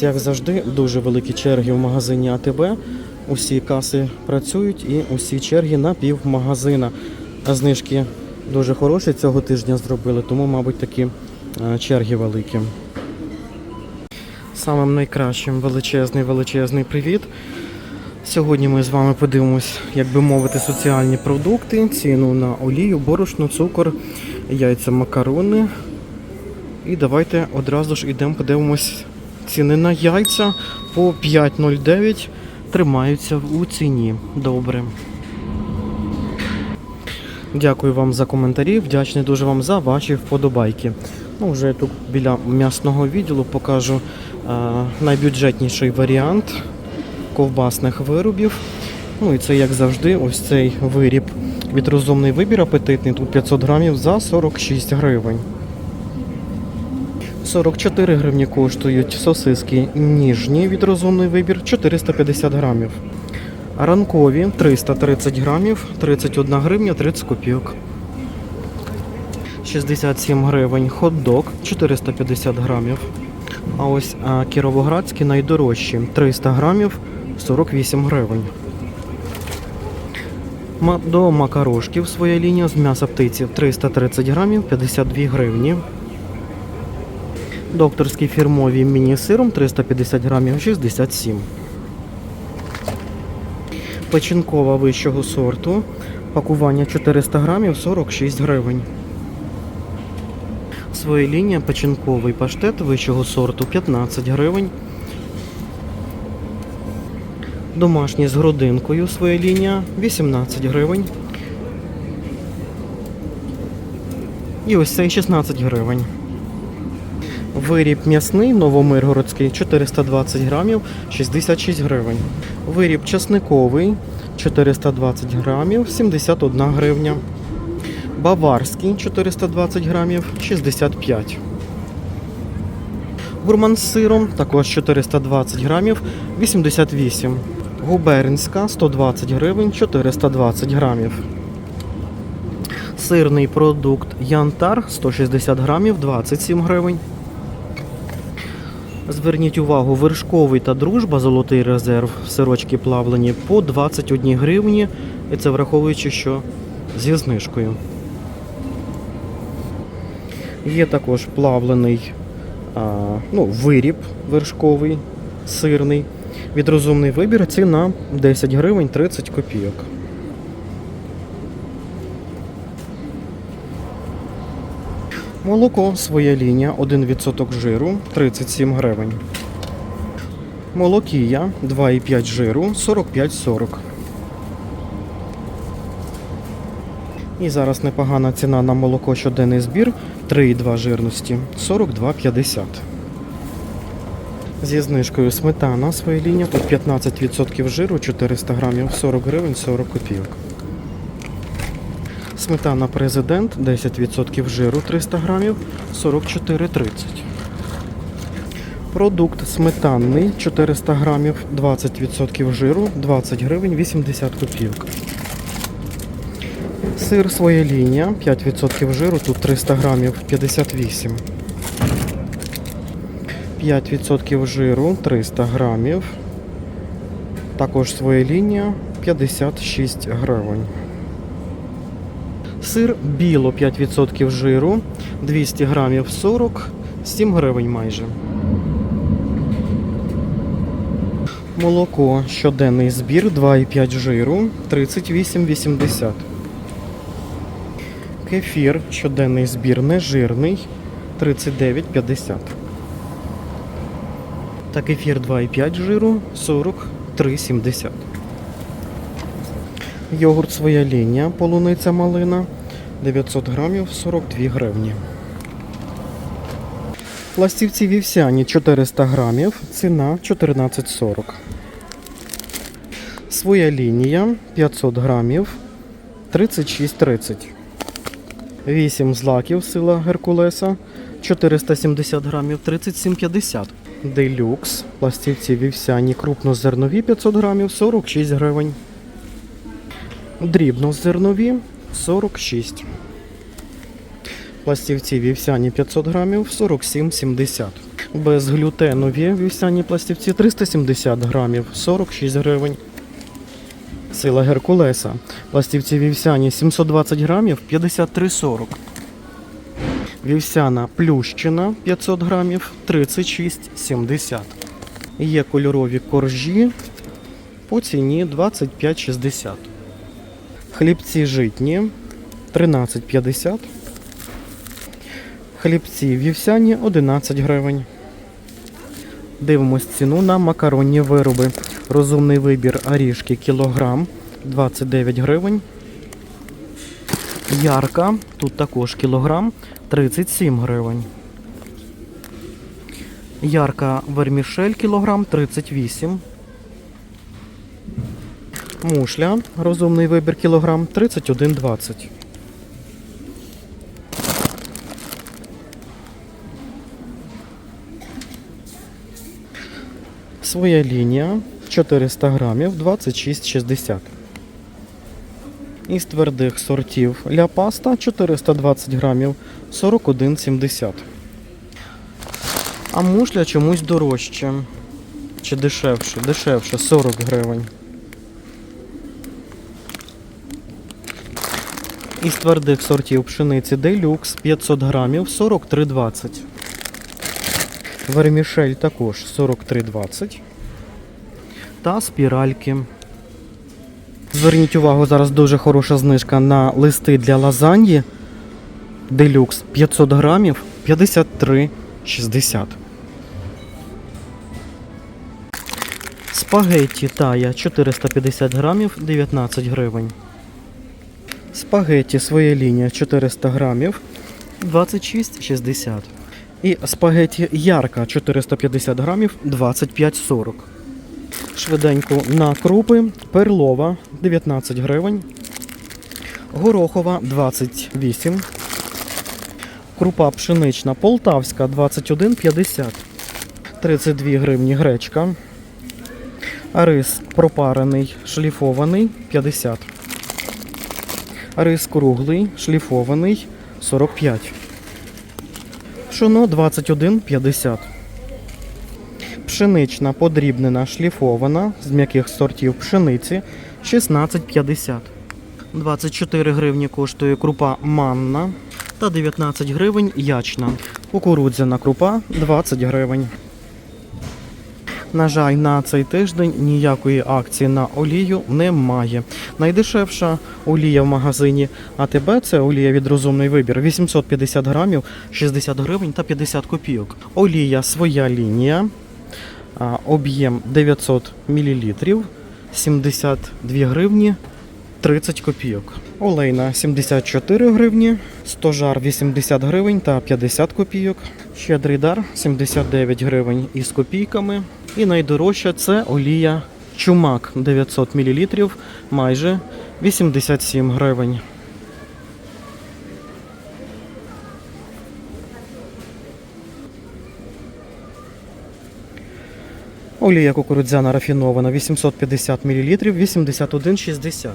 Як завжди, дуже великі черги в магазині АТБ. Усі каси працюють і усі черги на півмагазина. А знижки дуже хороші цього тижня зробили, тому, мабуть, такі е, черги великі. Самим найкращим величезний величезний привіт. Сьогодні ми з вами подивимось, як би мовити, соціальні продукти, ціну на олію, борошно, цукор, яйця, макарони. І давайте одразу ж ідемо подивимось ціни на яйця по 5,09 тримаються у ціні. Добре. Дякую вам за коментарі. Вдячний дуже вам за ваші вподобайки. Ну, вже тут біля м'ясного відділу покажу е, найбюджетніший варіант ковбасних виробів. Ну і це, як завжди, ось цей виріб від розумний вибір апетитний. Тут 500 грамів за 46 гривень. 44 гривні коштують сосиски ніжні від розумний вибір 450 грамів. Ранкові 330 грамів 31 гривня 30 копійок. 67 гривень хот-дог 450 грамів. А ось кіровоградські найдорожчі 300 грамів 48 гривень. До макарошків своя лінія з м'яса птиці 330 грамів 52 гривні. Докторські фірмові міні-сиром 350 грамів 67. Печінкова вищого сорту. Пакування 400 грамів 46 гривень. Своєлінія печінковий паштет вищого сорту 15 гривень. Домашній з грудинкою своєлінія 18 гривень. І ось цей 16 гривень. Виріб м'ясний новомиргородський 420 грамів 66 гривень. Виріб часниковий 420 грамів 71 гривня. Баварський 420 грамів 65. Гурман з сиром також 420 грамів 88. Губернська 120 гривень 420 грамів. Сирний продукт Янтар 160 грамів 27 гривень. Зверніть увагу, вершковий та дружба золотий резерв сирочки плавлені по 21 гривні. І це враховуючи, що зі знижкою. Є також плавлений а, ну, виріб вершковий, сирний. Від розумний вибір ціна 10 гривень 30 копійок. Молоко своя лінія 1% жиру 37 гривень. Молокія 2,5 жиру 45,40. І зараз непогана ціна на молоко щоденний збір 3,2 жирності 42,50. Зі знижкою сметана своя лінія тут 15% жиру 400 грамів 40 гривень 40 копійок. Сметана президент 10% жиру 300 грамів 44,30. Продукт сметанний 400 грамів 20% жиру 20 гривень 80 копійок. Сир своя лінія 5% жиру, тут 300 грамів 58. 5% жиру 300 грамів. Також своя лінія 56 гривень. Сир біло 5% жиру, 200 грамів 40, 7 гривень майже. Молоко щоденний збір 2,5 жиру, 38,80. Кефір щоденний збір нежирний, 39,50. Та кефір 2,5 жиру, 43,70. Йогурт своя лінія, полуниця малина 900 грамів 42 гривні. Пластівці вівсяні 400 грамів, ціна 14,40. Своя лінія 500 грамів 36,30. 8 злаків сила Геркулеса 470 грамів 37,50. Делюкс. Пластівці вівсяні крупнозернові 500 грамів 46 гривень. Дрібнозернові 46. Пластівці вівсяні 500 грамів 47,70. Безглютенові вівсяні пластівці 370 грамів, 46 гривень. Сила Геркулеса. Пластівці вівсяні 720 грамів, 53,40. Вівсяна плющина 500 грамів, 36,70. Є кольорові коржі по ціні 25,60. Хлібці житні 13,50. Хлібці вівсяні 11 гривень. Дивимось ціну на макаронні вироби. Розумний вибір орішки кілограм 29 гривень. Ярка, тут також кілограм 37 гривень. Ярка вермішель кілограм 38. Мушля, розумний вибір кілограм 31,20. Своя лінія 400 грамів 26,60. Із твердих сортів ля паста 420 грамів 41,70. А мушля чомусь дорожче. Чи дешевше? Дешевше 40 гривень. Із твердих сортів пшениці делюкс 500 грамів 43,20. Вермішель також 43,20. Та спіральки. Зверніть увагу, зараз дуже хороша знижка на листи для лазаньї. Делюкс 500 грамів 53,60. Спагетті тая 450 грамів 19 гривень. Спагетті своя лінія 400 грамів 26,60. І спагетті ярка 450 грамів 25,40. Швиденько на крупи. Перлова 19 гривень. Горохова 28. Крупа пшенична Полтавська 21,50. 32 гривні гречка. Рис пропарений, шліфований 50. Рис круглий, шліфований 45. Пшоно 21,50. Пшенична подрібнена шліфована з м'яких сортів пшениці 16,50. 24 гривні коштує крупа манна та 19 гривень ячна. Кукурудзяна крупа 20 гривень. На жаль, на цей тиждень ніякої акції на олію немає. Найдешевша олія в магазині АТБ це олія від розумний вибір 850 грамів, 60 гривень та 50 копійок. Олія своя лінія, об'єм 900 мл, 72 гривні 30 копійок. Олейна 74 гривні, стожар 80 гривень та 50 копійок. Щедрий дар 79 гривень із копійками. І найдорожча це олія чумак 900 мл, майже 87 гривень. Олія кукурудзяна рафінована 850 мл 81,60.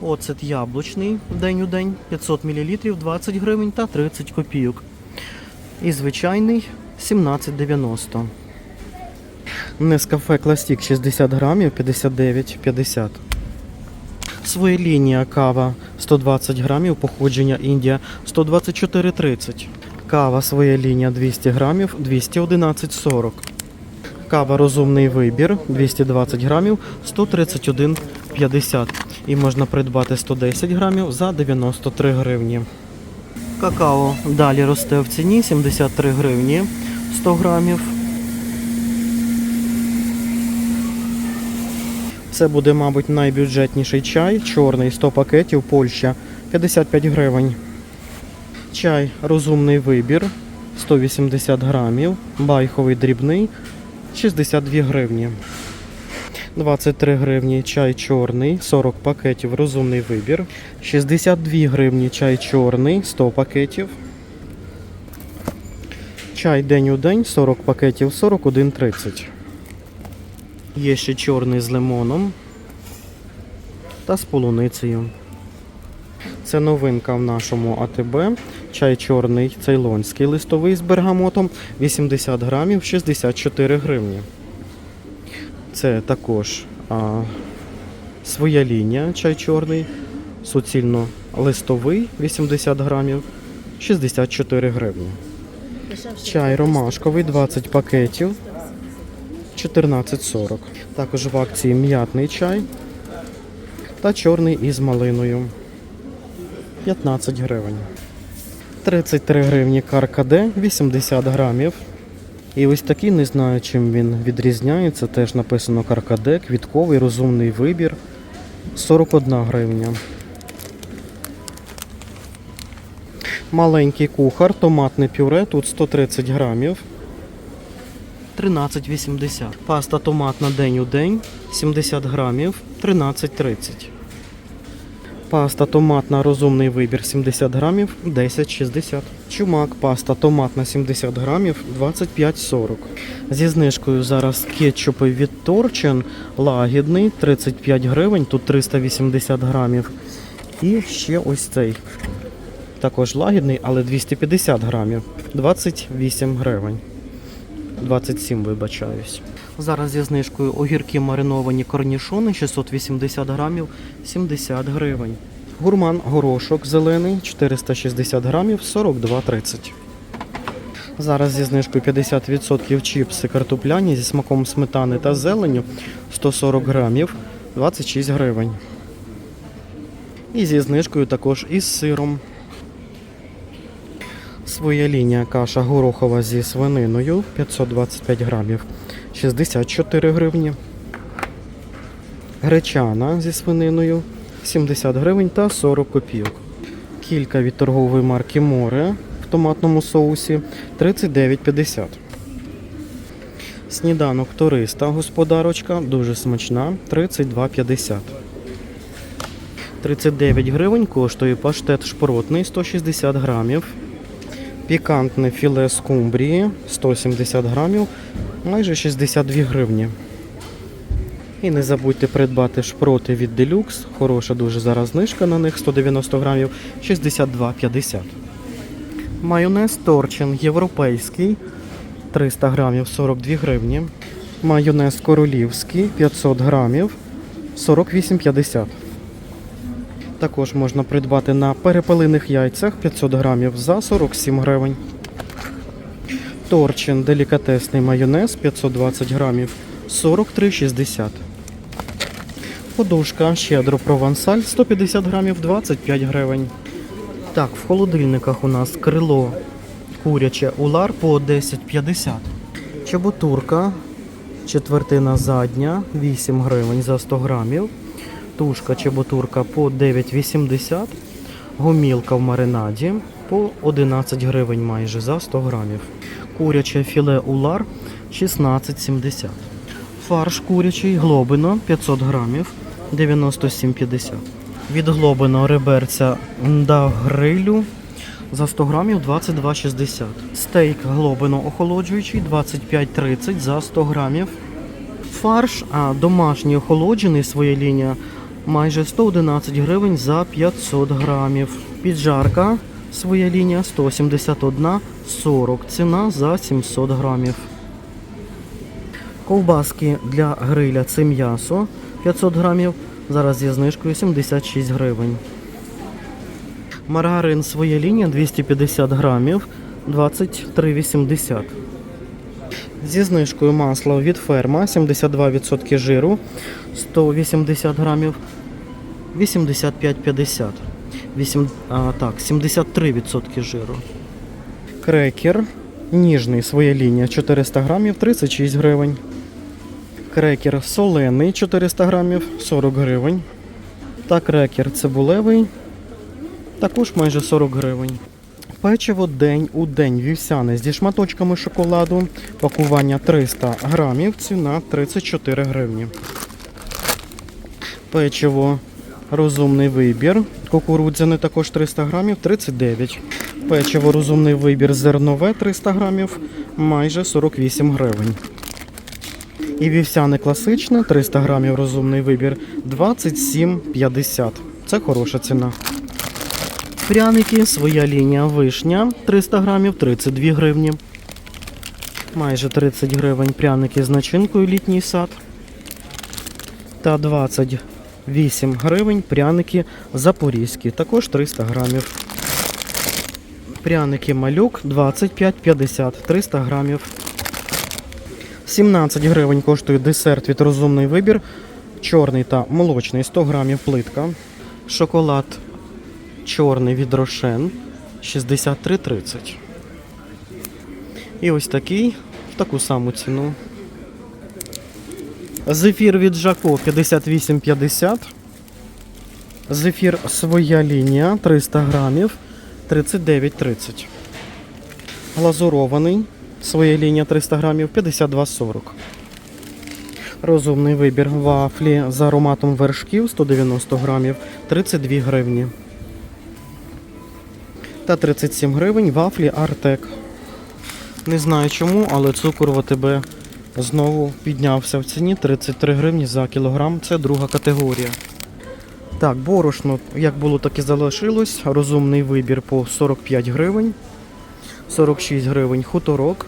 Оцет яблучний день у день 500 мл 20 гривень та 30 копійок. І звичайний 17,90. Нескафе Класік 60 грамів 59,50. Своя лінія кава 120 грамів, походження Індія 124,30. Кава своя лінія 200 грамів 211,40. Кава розумний вибір 220 грамів 131,50. І можна придбати 110 грамів за 93 гривні. Какао далі росте в ціні 73 гривні 100 грамів. Це буде, мабуть, найбюджетніший чай. Чорний 100 пакетів Польща 55 гривень. Чай розумний вибір 180 грамів. Байховий дрібний 62 гривні. 23 гривні чай чорний, 40 пакетів розумний вибір. 62 гривні чай чорний, 100 пакетів. Чай день у день, 40 пакетів, 41,30. Є ще чорний з лимоном та з полуницею. Це новинка в нашому АТБ. Чай чорний цейлонський листовий з бергамотом 80 грамів 64 гривні. Це також а, своя лінія чай чорний, суцільно листовий 80 грамів 64 гривні. Чай ромашковий 20 пакетів 14,40. Також в акції м'ятний чай та чорний із малиною 15 гривень. 33 гривні каркаде 80 грамів. І ось такий, не знаю, чим він відрізняється. Теж написано каркаде, квітковий, розумний вибір. 41 гривня. Маленький кухар, томатне пюре, тут 130 грамів. 13,80. Паста томатна день у день 70 грамів 13,30. Паста томатна розумний вибір 70 грамів 10,60. Чумак паста томатна 70 грамів 25,40. Зі знижкою зараз кетчупи від Торчин лагідний 35 гривень, тут 380 грамів. І ще ось цей. Також лагідний, але 250 грамів 28 гривень. 27, вибачаюсь. Зараз зі знижкою огірки мариновані корнішони 680 грамів 70 гривень. Гурман горошок зелений 460 грамів 42,30. Зараз зі знижкою 50% чіпси картопляні зі смаком сметани та зеленю 140 грамів 26 гривень. І зі знижкою також із сиром. Своя лінія каша горохова зі свининою 525 грамів 64 гривні. Гречана зі свининою 70 гривень та 40 копійок. Кілька від торгової марки Море в томатному соусі 39,50. Сніданок туриста господарочка дуже смачна 32,50. 39 гривень коштує паштет шпротний 160 грамів. Пікантне філе скумбрії 170 грамів, майже 62 гривні. І не забудьте придбати шпроти від Deluxe. Хороша дуже зараз знижка на них 190 грамів 62,50. Майонез Торчин європейський 300 грамів 42 гривні. Майонез королівський 500 грамів 48,50. Також можна придбати на перепелиних яйцях 500 грамів за 47 гривень. Торчин делікатесний майонез 520 грамів 43,60. Подушка щедро провансаль 150 грамів 25 гривень. Так, в холодильниках у нас крило куряче улар по 10,50. Чеботурка четвертина задня 8 гривень за 100 грамів. Тушка чеботурка по 9,80. Гомілка в маринаді по 11 гривень майже за 100 грамів. Куряче філе улар 16,70. Фарш курячий глобино 500 грамів 97,50. Від глобино реберця да грилю за 100 грамів 22,60. Стейк глобино охолоджуючий 25,30 за 100 грамів. Фарш а домашній охолоджений своя лінія майже 111 гривень за 500 грамів. Піджарка своя лінія 171,40. Ціна за 700 грамів. Ковбаски для гриля це м'ясо 500 грамів. Зараз зі знижкою 76 гривень. Маргарин своя лінія 250 грамів 23,80. Зі знижкою масло від ферма 72% жиру 180 грамів 85,50. 8, а, так, 73% жиру. Крекер ніжний своя лінія 400 грамів 36 гривень. Крекер солений 400 грамів 40 гривень. Та крекер цибулевий також майже 40 гривень. Печиво день у день вівсяне зі шматочками шоколаду. Пакування 300 грамів, ціна 34 гривні. Печиво розумний вибір. Кукурудзяне також 300 грамів 39. Печиво розумний вибір зернове 300 грамів, майже 48 гривень. І вівсяне класичне 300 грамів розумний вибір 27,50. Це хороша ціна. Пряники, своя лінія вишня 300 грамів 32 гривні. Майже 30 гривень пряники з начинкою літній сад. Та 28 гривень пряники запорізькі, також 300 грамів. Пряники малюк 25,50 300 грамів. 17 гривень коштує десерт від розумний вибір. Чорний та молочний 100 грамів плитка. Шоколад чорний від Рошен 63,30. І ось такий в таку саму ціну. Зефір від Жако 58,50. Зефір своя лінія 300 грамів 39,30. Глазурований своя лінія 300 грамів 52,40. Розумний вибір вафлі з ароматом вершків 190 грамів 32 гривні. Та 37 гривень вафлі Артек. Не знаю чому, але цукор в АТБ знову піднявся в ціні 33 гривні за кілограм. Це друга категорія. Так, борошно, як було, так і залишилось. Розумний вибір по 45 гривень. 46 гривень хуторок.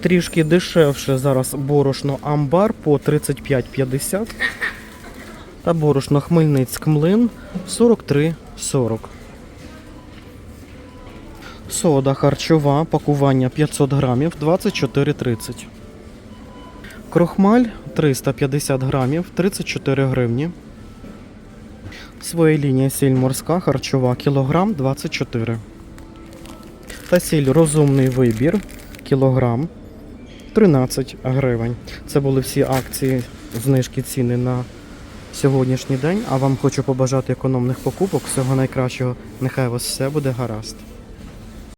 Трішки дешевше зараз борошно амбар по 35,50. Та борошно Хмельницьк млин 43,40. Сода харчова, пакування 500 грамів 24,30. Крохмаль 350 грамів 34 гривні. Своя лінія сіль морська харчова кілограм 24. Та сіль розумний вибір кілограм 13 гривень. Це були всі акції, знижки ціни на сьогоднішній день. А вам хочу побажати економних покупок. Всього найкращого. Нехай у вас все буде гаразд.